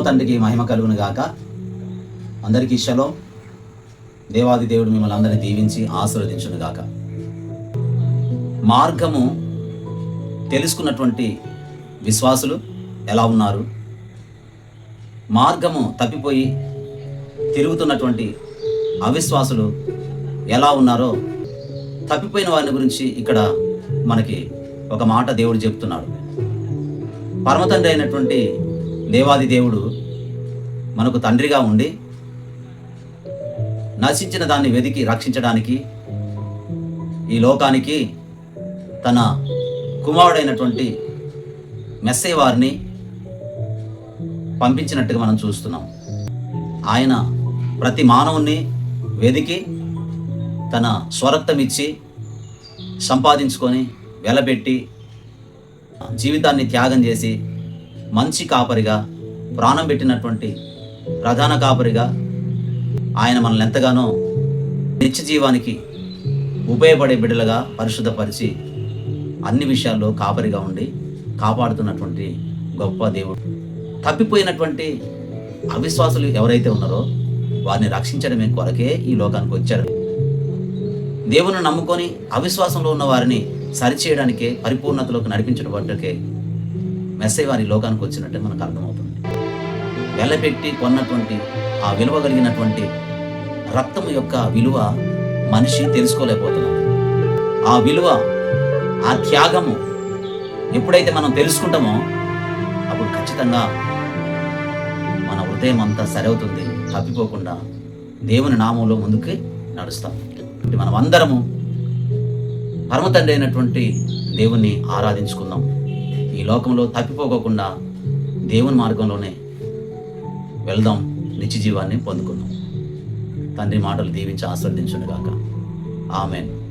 తండ్రికి మహిమ కలుగును గాక. అందరికీ శలో. దేవాది దేవుడు మిమ్మల్ని అందరినీ దీవించి ఆశీర్వదించును గాక. మార్గము తెలుసుకున్నటువంటి విశ్వాసులు ఎలా ఉన్నారు? మార్గము తప్పిపోయి తిరుగుతున్నటువంటి అవిశ్వాసులు ఎలా ఉన్నారో తప్పిపోయిన వారిని గురించి ఇక్కడ మనకి ఒక మాట దేవుడు చెప్తున్నాడు. పరమతండ్రి అయినటువంటి దేవాది దేవుడు మనకు తండ్రిగా ఉండి నశించిన దాన్ని వెతికి రక్షించడానికి ఈ లోకానికి తన కుమారుడైనటువంటి మెస్సే వారిని పంపించినట్టుగా మనం చూస్తున్నాం. ఆయన ప్రతి మానవుణ్ణి వెదికి తన స్వరక్తం ఇచ్చి సంపాదించుకొని వెలబెట్టి జీవితాన్ని త్యాగం చేసి మంచి కాపరిగా ప్రాణం పెట్టినటువంటి ప్రధాన కాపరిగా ఆయన మనల్ని ఎంతగానో నిత్య జీవానికి ఉపయోగపడే బిడ్డలుగా పరిశుద్ధపరిచి అన్ని విషయాల్లో కాపరిగా ఉండి కాపాడుతున్నటువంటి గొప్ప దేవుడు. తప్పిపోయినటువంటి అవిశ్వాసులు ఎవరైతే ఉన్నారో వారిని రక్షించడమే కొరకే ఈ లోకానికి వచ్చారు. దేవుని నమ్ముకొని అవిశ్వాసంలో ఉన్న వారిని సరిచేయడానికే పరిపూర్ణతలోకి నడిపించడం మెస్సే వారి లోకానికి వచ్చినట్టే మనకు అర్థమవుతుంది. వెలపెట్టి కొన్నటువంటి ఆ విలువ కలిగినటువంటి రక్తం యొక్క విలువ మనిషి తెలుసుకోలేకపోతున్నాడు. ఆ విలువ ఆ త్యాగము ఎప్పుడైతే మనం తెలుసుకుంటామో అప్పుడు ఖచ్చితంగా మన హృదయం అంతా సరవుతుంది తప్పిపోకుండా దేవుని నామంలో ముందుకి నడుస్తాం. మనం అందరము పరమతండ్రి అయినటువంటి దేవుణ్ణి ఆరాధించుకుందాం. ఈ లోకంలో తప్పిపోకోకుండా దేవుని మార్గంలోనే వెళ్దాం. నిత్య జీవాన్ని పొందుకుందాం. తండ్రి మాటలు దీవించి ఆస్వాదించునుగాక ఆమెన్.